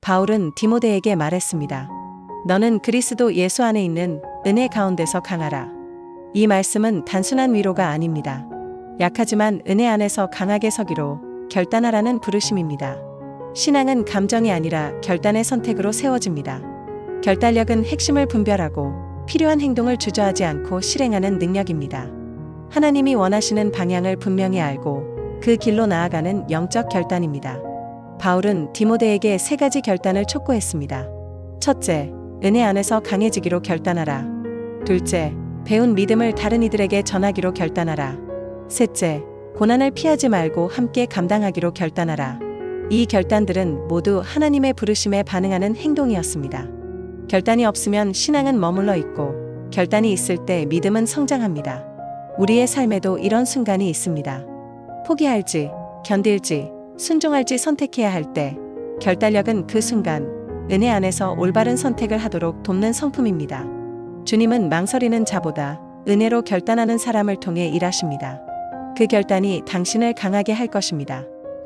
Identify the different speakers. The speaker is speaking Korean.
Speaker 1: 바울은 디모데에게 말했습니다. 너는 그리스도 예수 안에 있는 은혜 가운데서 강하라. 이 말씀은 단순한 위로가 아닙니다. 약하지만 은혜 안에서 강하게 서기로 결단하라는 부르심입니다. 신앙은 감정이 아니라 결단의 선택으로 세워집니다. 결단력은 핵심을 분별하고 필요한 행동을 주저하지 않고 실행하는 능력입니다. 하나님이 원하시는 방향을 분명히 알고 그 길로 나아가는 영적 결단입니다. 바울은 디모데에게 세 가지 결단을 촉구했습니다. 첫째, 은혜 안에서 강해지기로 결단하라. 둘째, 배운 믿음을 다른 이들에게 전하기로 결단하라. 셋째, 고난을 피하지 말고 함께 감당하기로 결단하라. 이 결단들은 모두 하나님의 부르심에 반응하는 행동이었습니다. 결단이 없으면 신앙은 머물러 있고, 결단이 있을 때 믿음은 성장합니다. 우리의 삶에도 이런 순간이 있습니다. 포기할지, 견딜지, 순종할지 선택해야 할 때, 결단력은 그 순간, 은혜 안에서 올바른 선택을 하도록 돕는 성품입니다. 주님은 망설이는 자보다 은혜로 결단하는 사람을 통해 일하십니다. 그 결단이 당신을 강하게 할 것입니다.